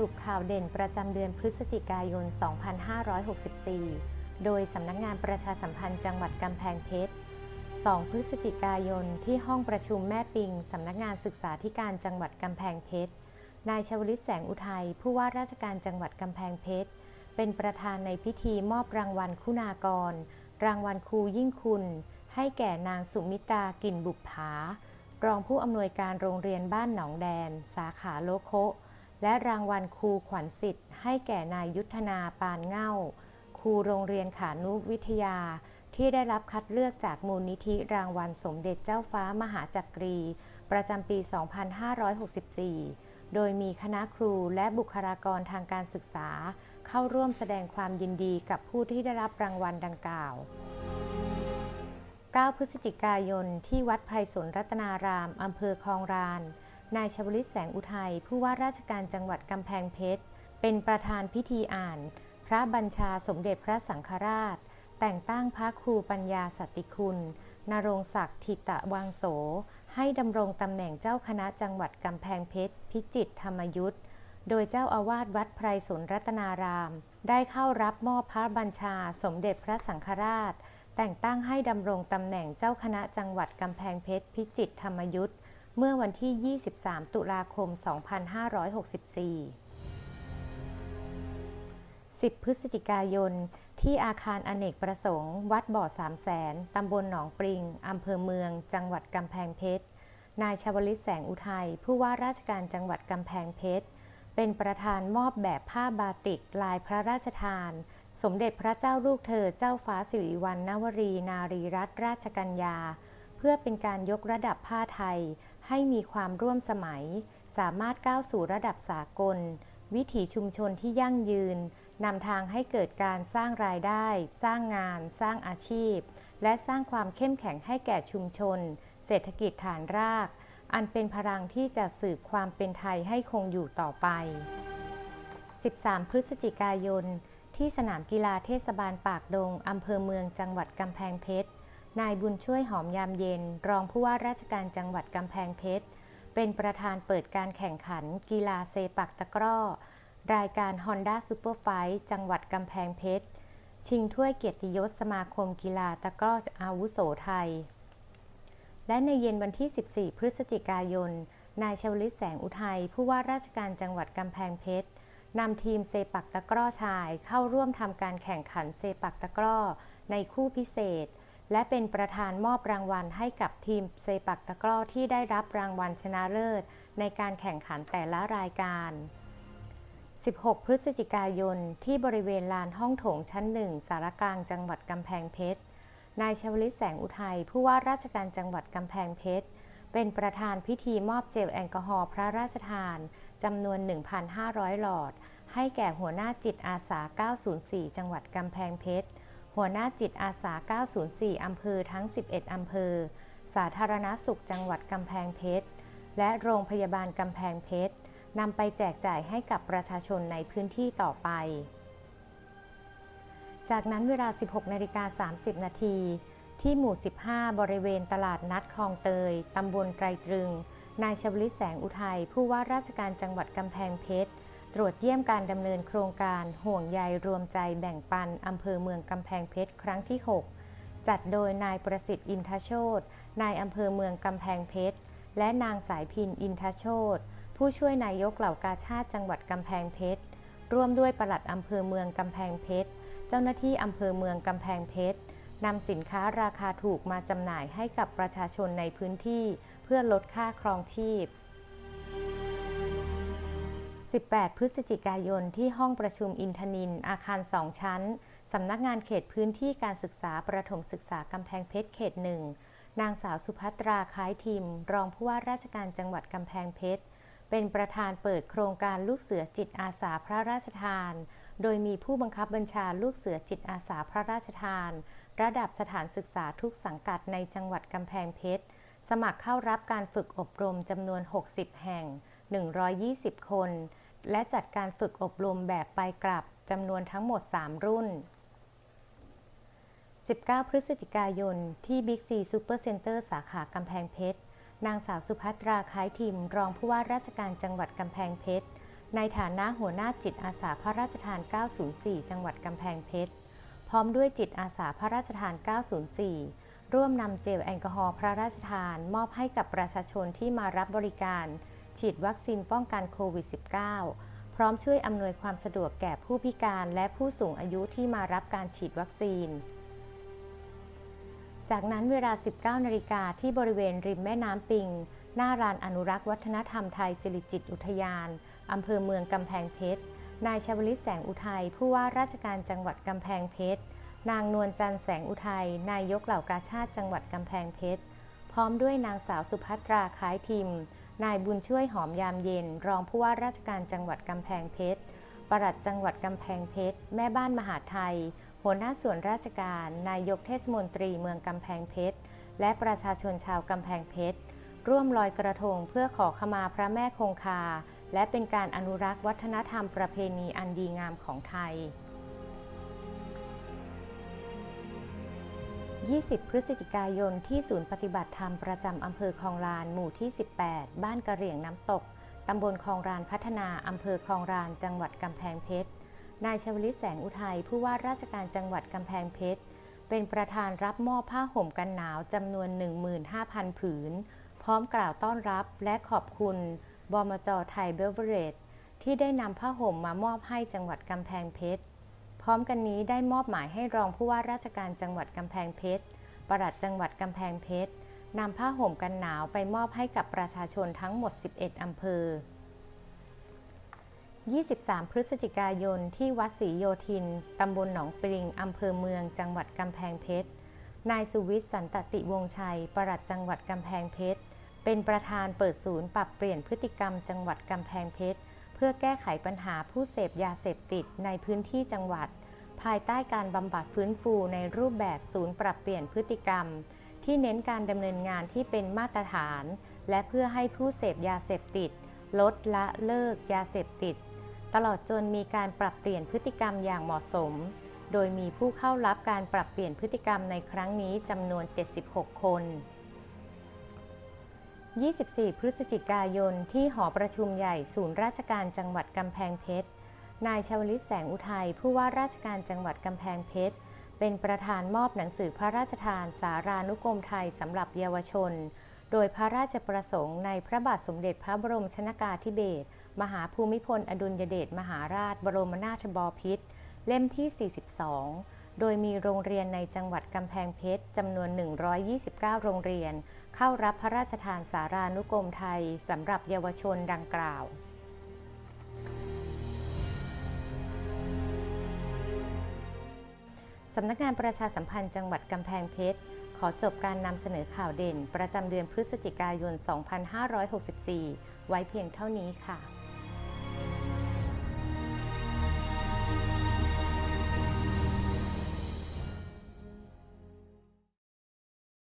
รุปข่าวเด่นประจำเดือนพฤศจิกายน 2564 โดยสำนักงานประชาสัมพันธ์จังหวัดกำแพงเพชร 2 พฤศจิกายนที่ห้องประชุมแม่ปิง สำนักงานศึกษาธิการจังหวัดกำแพงเพชร นายชวลิตแสงอุทัย ผู้ว่าราชการจังหวัดกำแพงเพชร เป็นประธานในพิธีมอบรางวัลคุณากร รางวัลครูยิ่งคุณ ให้แก่นางสุมิตากินบุปผารองผู้อำนวยการโรงเรียนบ้านหนองแดน สาขาโลโคะ และรางวัลครูขวัญสิทธิ์ให้แก่นายยุทธนาปานเง่า ครูโรงเรียนขานุวิทยา ที่ได้รับคัดเลือกจากมูลนิธิรางวัลสมเด็จเจ้าฟ้ามหาจักรี ประจำปี 2564 โดยมีคณะครูและบุคลากรทางการศึกษา เข้าร่วมแสดงความยินดีกับผู้ที่ได้รับรางวัลดังกล่าว 9 พฤศจิกายนที่วัดไพรสนรัตนาราม อำเภอคลองราน นายชวลิตแสงอุทัยผู้ว่าราชการจังหวัดกำแพงเพชร เป็นประธานพิธีอ่าน พระบัญชาสมเด็จพระสังฆราช แต่งตั้งพระครูปัญญาสตติคุณนรงศักดิ์ทิตะวังโส ให้ดำรงตำแหน่งเจ้าคณะจังหวัดกำแพงเพชร พิจิตรธรรมยุทธโดยเจ้าอาวาสวัดไพรสนรัตนาราม ได้เข้ารับมอบพระบัญชาสมเด็จพระสังฆราช แต่งตั้งให้ดำรงตำแหน่งเจ้าคณะจังหวัดกำแพงเพชร พิจิตรธรรมยุทธ เมื่อวันที่ 23 ตุลาคม 2564 10 พฤศจิกายน ที่อาคารอเนกประสงค์ วัดบ่อสามแสน ตำบลหนองปริง อำเภอเมือง จังหวัดกำแพงเพชร นายชวลิตแสงอุทัย ผู้ว่าราชการจังหวัดกำแพงเพชร เป็นประธานมอบแบบผ้าบาติกลายพระราชทาน สมเด็จพระเจ้าลูกเธอเจ้าฟ้าสิริวัณณวรี นารีรัตนราชกัญญา พื่อเป็นการยกระดับผ้าไทย ให้มีความร่วมสมัย สามารถก้าวสู่ระดับสากล วิถีชุมชนที่ยั่งยืนนำทางให้เกิดการสร้างรายได้ สร้างงาน สร้างอาชีพ และสร้างความเข้มแข็งให้แก่ชุมชน เศรษฐกิจฐานราก อันเป็นพลังที่จะสืบความเป็นไทยให้คงอยู่ต่อไป 13 พฤศจิกายน ที่สนามกีฬาเทศบาลปากดงอำเภอเมืองจังหวัดกำแพงเพชร นายบุญช่วยหอมยามเย็น รองผู้ว่าราชการจังหวัดกำแพงเพชร เป็นประธานเปิดการแข่งขัน กีฬาเซปักตะกร้อ รายการ Honda Super Fight จังหวัดกำแพงเพชร ชิงถ้วยเกียรติยศสมาคมกีฬาตะกร้ออาวุโสไทย และในเย็นวันที่ 14 พฤศจิกายน นายชวลิตแสงอุทัย ผู้ว่าราชการจังหวัดกำแพงเพชรนำทีมเซปักตะกร้อชาย เข้าร่วมทำการแข่งขันเซปักตะกร้อในคู่พิเศษ และเป็นประธานมอบรางวัลให้กับทีมเซปักตะกร้อที่ได้รับรางวัลชนะเลิศ ในการแข่งขันแต่ละรายการ 16 พฤศจิกายน ที่บริเวณลานห้องโถงชั้นหนึ่งสารกลางจังหวัดกำแพงเพชร นายชวลิตแสงอุทัยผู้ว่าราชการจังหวัดกำแพงเพชร เป็นประธานพิธีมอบเจลแอลกอฮอล์พระราชทานจำนวน 1,500 หลอด ให้แก่หัวหน้าจิตอาสา 904 จังหวัดกำแพงเพชร หัวหน้าจิตอาสา 904 อำเภอทั้ง 11 อำเภอ สาธารณสุขจังหวัดกำแพงเพชร และโรงพยาบาลกำแพงเพชรนำไปแจกจ่ายให้กับประชาชนในพื้นที่ต่อไป จากนั้นเวลา 16นาฬิกา30 นาทีที่หมู่ 15 บริเวณตลาดนัดคลองเตย ตำบลไตรตรึง นายชวลิตแสงอุทัย ผู้ว่าราชการจังหวัดกำแพงเพชร ตรวจเยี่ยมการดำเนินโครงการห่วงใยรวมใจแบ่งปันอำเภอเมืองกำแพงเพชรครั้งที่ 6 จัดโดยนายประสิทธิ์อินทโชตนายอำเภอเมืองกำแพงเพชร และนางสายพินอินทโชตผู้ช่วยนายกเหล่ากาชาติจังหวัดกำแพงเพชร ร่วมด้วยปลัดอำเภอเมืองกำแพงเพชร เจ้าหน้าที่อำเภอเมืองกำแพงเพชรนำสินค้าราคาถูกมาจำหน่ายให้กับประชาชนในพื้นที่ เพื่อลดค่าครองชีพ 18 พฤศจิกายนที่ห้องประชุมอินทนิน อาคาร 2 ชั้น สำนักงานเขตพื้นที่การศึกษาประถมศึกษากำแพงเพชรเขตหนึ่งนางสาวสุภัตราคล้ายทิม รองผู้ว่าราชการจังหวัดกำแพงเพชร เป็นประธานเปิดโครงการลูกเสือจิตอาสาพระราชทาน โดยมีผู้บังคับบัญชาลูกเสือจิตอาสาพระราชทาน ระดับสถานศึกษาทุกสังกัดในจังหวัดกำแพงเพชร สมัครเข้ารับการฝึกอบรมจำนวน 60 แห่ง 120 คน และจัดการฝึกอบรมแบบไปกลับจำนวนทั้งหมด 3 รุ่น 19 พฤศจิกายน ที่ Big C Super Center สาขากำแพงเพชร นางสาวสุภัตราคล้ายทิม รองผู้ว่าราชการจังหวัดกำแพงเพชร ในฐานะหัวหน้าจิตอาสาพระราชทาน 904 จังหวัดกำแพงเพชร พร้อมด้วยจิตอาสาพระราชทาน 904 ร่วมนำเจลแอลกอฮอล์พระราชทาน มอบให้กับประชาชนที่มารับบริการ ฉีดวัคซีนป้องกันโควิด -19 พร้อมช่วยอำนวยความสะดวกแก่ผู้พิการและผู้สูงอายุที่มารับการฉีดวัคซีน จากนั้นเวลา 19นาฬิกาที่บริเวณริมแม่น้ำปิง หน้าร้านอนุรักษ์วัฒนธรรมไทยสิริจิตอุทยานอำเภอเมืองกำแพงเพชร นายชวลิตแสงอุทัยผู้ว่าราชการจังหวัดกำแพงเพชร นางนวลจันทร์แสงอุทัย นายกเหล่ากาชาติจังหวัดกำแพงเพชร พร้อมด้วยนางสาวสุภัตราคล้ายทิม นายบุญช่วยหอมยามเย็น รองผู้ว่าราชการจังหวัดกำแพงเพชรปลัดจังหวัดกำแพงเพชร แม่บ้านมหาไทย หัวหน้าส่วนราชการ นายกเทศมนตรีเมืองกำแพงเพชร และประชาชนชาวกำแพงเพชร ร่วมลอยกระทงเพื่อขอขมาพระแม่คงคา และเป็นการอนุรักษ์วัฒนธรรมประเพณีอันดีงามของไทย 20 พฤศจิกายนที่ศูนย์ปฏิบัติธรรมประจำอำเภอคลองลาน หมู่ที่ 18 บ้านกระเหรี่ยงน้ำตก ตำบลคลองรานพัฒนา อำเภอคลองราน จังหวัดกำแพงเพชร นายชวลิตแสงอุทัย ผู้ว่าราชการจังหวัดกำแพงเพชร เป็นประธานรับมอบผ้าห่มกันหนาวจำนวน 15,000 ผืน พร้อมกล่าวต้อนรับและขอบคุณ บมจไทยเบลเวอเรจที่ได้นำผ้าห่มมามอบให้จังหวัดกำแพงเพชร พร้อมกันนี้ได้มอบหมายให้รองผู้ว่าราชการจังหวัดกำแพงเพชรปลัดจังหวัดกำแพงเพชรนำผ้าห่มกันหนาวไปมอบให้กับประชาชนทั้งหมด 11 อำเภอ 23 พฤศจิกายนที่วัดศรีโยธิน ตำบลหนองปริง อำเภอเมือง จังหวัดกำแพงเพชร นายสุวิทย์สันตติวงศ์ชัย ปลัดจังหวัดกำแพงเพชร เป็นประธานเปิดศูนย์ปรับเปลี่ยนพฤติกรรมจังหวัดกำแพงเพชร พื่อแก้ไขปัญหาผู้เสพยาเสพติดในพื้นที่จังหวัด ภายใต้การบำบัดฟื้นฟูในรูปแบบศูนย์ปรับเปลี่ยนพฤติกรรม ที่เน้นการดำเนินงานที่เป็นมาตรฐาน และเพื่อให้ผู้เสพยาเสพติด ลดละเลิกยาเสพติด ตลอดจนมีการปรับเปลี่ยนพฤติกรรมอย่างเหมาะสม โดยมีผู้เข้ารับการปรับเปลี่ยนพฤติกรรมในครั้งนี้จำนวน 76 คน 24 พฤศจิกายน ที่หอประชุมใหญ่ศูนย์ราชการจังหวัดกำแพงเพชร นายชวลิตแสงอุทัยผู้ว่าราชการจังหวัดกำแพงเพชร เป็นประธานมอบหนังสือพระราชทานสารานุกรมไทยสำหรับเยาวชน โดยพระราชประสงค์ในพระบาทสมเด็จพระบรมชนากาธิเบศรมหาภูมิพลอดุลยเดชมหาราชบรมนาถบพิตรเล่มที่ 42 โดยมีโรงเรียนในจังหวัดกำแพงเพชรจำนวน 129 โรงเรียน เข้ารับพระราชทานสารานุกรมไทยสำหรับเยาวชนดังกล่าวสำนักงานประชาสัมพันธ์จังหวัดกำแพงเพชร ขอจบการนำเสนอข่าวเด่น ประจำเดือนพฤศจิกายน 2564 ไว้เพียงเท่านี้ค่ะ